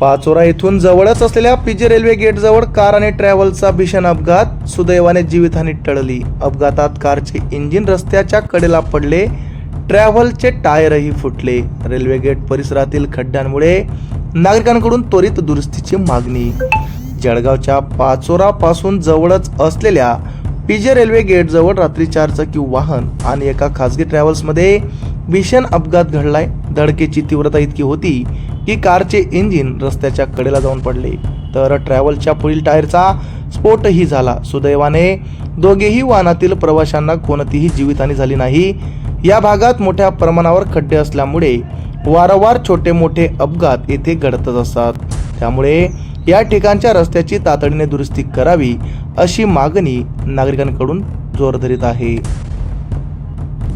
पाचोरा येथून जवळच असलेल्या पीजे रेल्वे गेटजवळ कार आणि ट्रॅव्हलचा भीषण अपघात सुदैवाने जीवितहानी टळली. अपघातात कारचे इंजिन रस्त्याच्या कडेला पडले ट्रॅव्हलचे टायरही फुटले. रेल्वे गेट परिसरातील खड्ड्यांमुळे नागरिकांकडून त्वरित दुरुस्तीची मागणी. जळगावच्या पाचोरा पासून जवळच असलेल्या पीजे रेल्वे गेटजवळ रात्री चारचाकी वाहन आणि एका खासगी ट्रॅव्हल्समध्ये भीषण अपघात घडलाय. धडकेची तीव्रता इतकी होती की कारचे इंजिन रस्त्याच्या कडेला जाऊन पडले. तर ट्रॅव्हलच्या पुढील टायरचा स्फोटही झाला. सुदैवाने दोघेही वाहनातील प्रवाशांना कोणतीही जीवितहानी झाली नाही. या भागात मोठ्या प्रमाणावर खड्डे असल्यामुळे वारंवार छोटे मोठे अपघात येथे घडतच असतात. त्यामुळे या ठिकाणच्या रस्त्याची तातडीने दुरुस्ती करावी अशी मागणी नागरिकांकडून जोर धरीत आहे.